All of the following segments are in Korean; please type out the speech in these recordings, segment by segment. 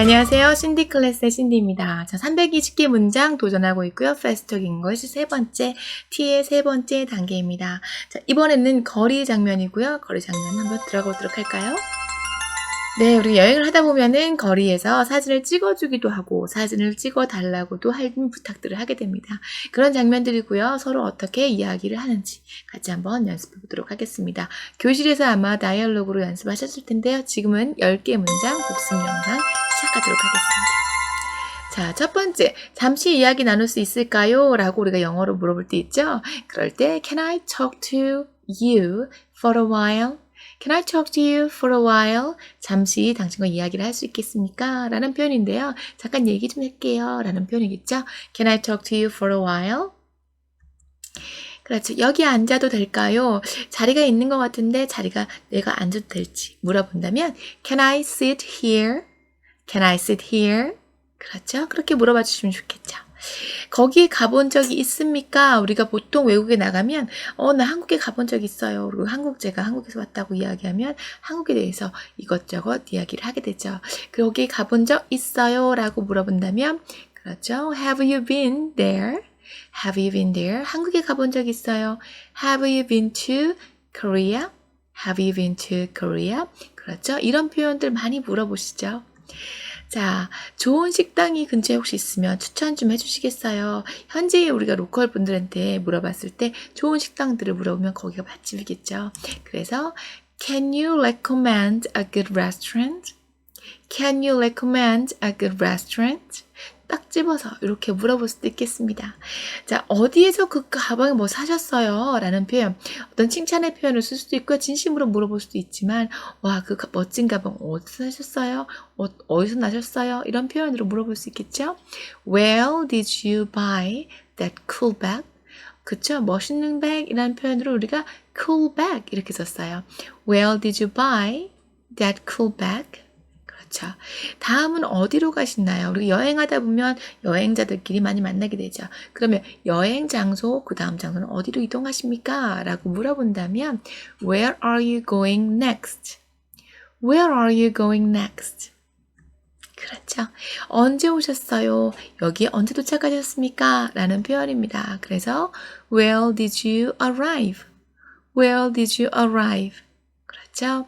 네, 안녕하세요. 신디 클래스의 신디입니다. 자, 320개 문장 도전하고 있고요. 페스톡인 것이 세 번째, T의 세 번째 단계입니다. 자, 이번에는 거리 장면이고요. 거리 장면 한번 들어가 보도록 할까요? 네, 우리 여행을 하다 보면은 거리에서 사진을 찍어주기도 하고 사진을 찍어달라고도 하는 부탁들을 하게 됩니다. 그런 장면들이고요. 서로 어떻게 이야기를 하는지 같이 한번 연습해 보도록 하겠습니다. 교실에서 아마 다이얼로그로 연습하셨을 텐데요. 지금은 10개 문장 복습 영상 시작하도록 하겠습니다. 자, 첫 번째, 잠시 이야기 나눌 수 있을까요? 라고 우리가 영어로 물어볼 때 있죠? 그럴 때, Can I talk to you for a while? Can I talk to you for a while? 잠시 당신과 이야기를 할 수 있겠습니까? 라는 표현인데요. 잠깐 얘기 좀 할게요. 라는 표현이겠죠? Can I talk to you for a while? 그렇죠. 여기 앉아도 될까요? 자리가 있는 것 같은데 자리가 내가 앉아도 될지 물어본다면 Can I sit here? Can I sit here? 그렇죠. 그렇게 물어봐 주시면 좋겠죠. 거기에 가본 적이 있습니까? 우리가 보통 외국에 나가면 어 나 한국에 가본 적 있어요. 그리고 한국 제가 한국에서 왔다고 이야기하면 한국에 대해서 이것저것 이야기를 하게 되죠. 거기에 가본 적 있어요?라고 물어본다면 그렇죠. Have you been there? Have you been there? 한국에 가본 적 있어요. Have you been to Korea? Have you been to Korea? 그렇죠. 이런 표현들 많이 물어보시죠. 자, 좋은 식당이 근처에 혹시 있으면 추천 좀 해주시겠어요? 현재 우리가 로컬 분들한테 물어봤을 때 좋은 식당들을 물어보면 거기가 맛집이겠죠. 그래서 Can you recommend a good restaurant? Can you recommend a good restaurant? 딱 집어서 이렇게 물어볼 수도 있겠습니다. 자, 어디에서 그 가방을 뭐 사셨어요? 라는 표현. 어떤 칭찬의 표현을 쓸 수도 있고요. 진심으로 물어볼 수도 있지만, 와, 그 가- 멋진 가방 어디서 사셨어요? 어, 어디서 나셨어요? 이런 표현으로 물어볼 수 있겠죠? Where did you buy that cool bag? 그쵸? 멋있는 백이라는 표현으로 우리가 cool bag 이렇게 썼어요. Where did you buy that cool bag? 그렇죠. 다음은 어디로 가시나요? 우리 여행하다 보면 여행자들끼리 많이 만나게 되죠. 그러면 여행 장소, 그 다음 장소는 어디로 이동하십니까? 라고 물어본다면 Where are you going next? Where are you going next? 그렇죠. 언제 오셨어요? 여기 언제 도착하셨습니까? 라는 표현입니다. 그래서 Where did you arrive? Where did you arrive? 그렇죠.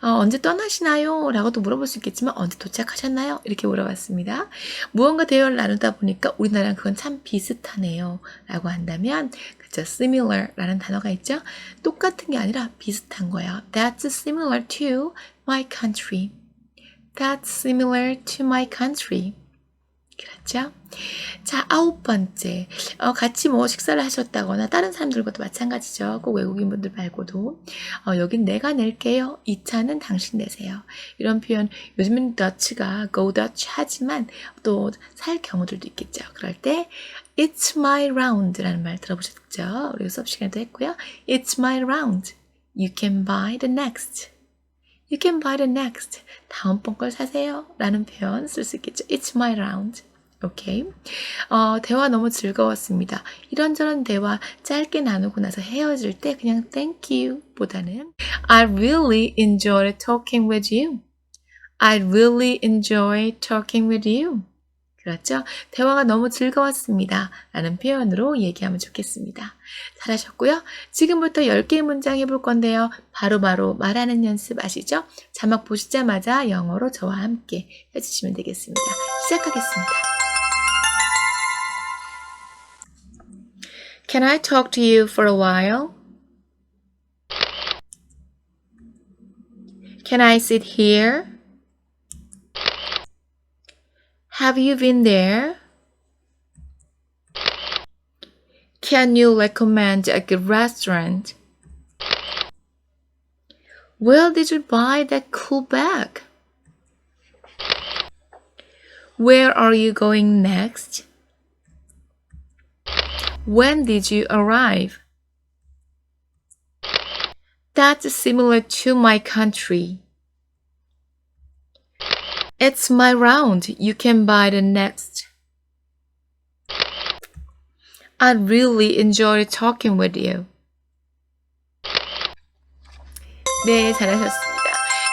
어, 언제 떠나시나요? 라고도 물어볼 수 있겠지만 언제 도착하셨나요? 이렇게 물어봤습니다. 무언가 대화를 나누다 보니까 우리나라랑 그건 참 비슷하네요. 라고 한다면 그죠 similar 라는 단어가 있죠. 똑같은 게 아니라 비슷한 거예요. That's similar to my country. That's similar to my country. 그렇죠? 자, 아홉 번째. 어, 같이 뭐 식사를 하셨다거나 다른 사람들과도 마찬가지죠. 꼭 외국인분들 말고도. 어, 여긴 내가 낼게요. 이 차는 당신 내세요. 이런 표현, 요즘은 Dutch가 go Dutch 하지만 또 살 경우들도 있겠죠. 그럴 때, It's my round 라는 말 들어보셨죠? 우리 수업 시간에도 했고요. It's my round. You can buy the next. You can buy the next. 다음번 걸 사세요. 라는 표현 쓸 수 있겠죠. It's my round. 오케이. 어, 대화 너무 즐거웠습니다. 이런저런 대화 짧게 나누고 나서 헤어질 때 그냥 thank you 보다는 I really enjoyed talking with you. I really enjoy talking with you. 그렇죠? 대화가 너무 즐거웠습니다. 라는 표현으로 얘기하면 좋겠습니다. 잘하셨고요. 지금부터 10개의 문장 해볼 건데요. 바로 바로 말하는 연습 아시죠? 자막 보시자마자 영어로 저와 함께 해주시면 되겠습니다. 시작하겠습니다. Can I talk to you for a while? Can I sit here? Have you been there? Can you recommend a good restaurant? Where did you buy that cool bag? Where are you going next? When did you arrive? That's similar to my country. It's my round. You can buy the next. I really enjoyed talking with you. 네, 잘하셨습니다.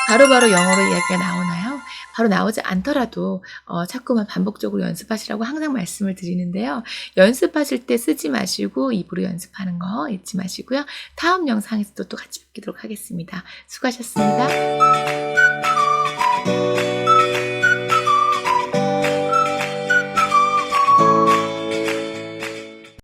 바로 바로 영어로 이야기가 나오나요? 바로 나오지 않더라도 어, 자꾸만 반복적으로 연습하시라고 항상 말씀을 드리는데요. 연습하실 때 쓰지 마시고 입으로 연습하는 거 잊지 마시고요. 다음 영상에서도 또 같이 뵙도록 하겠습니다. 수고하셨습니다.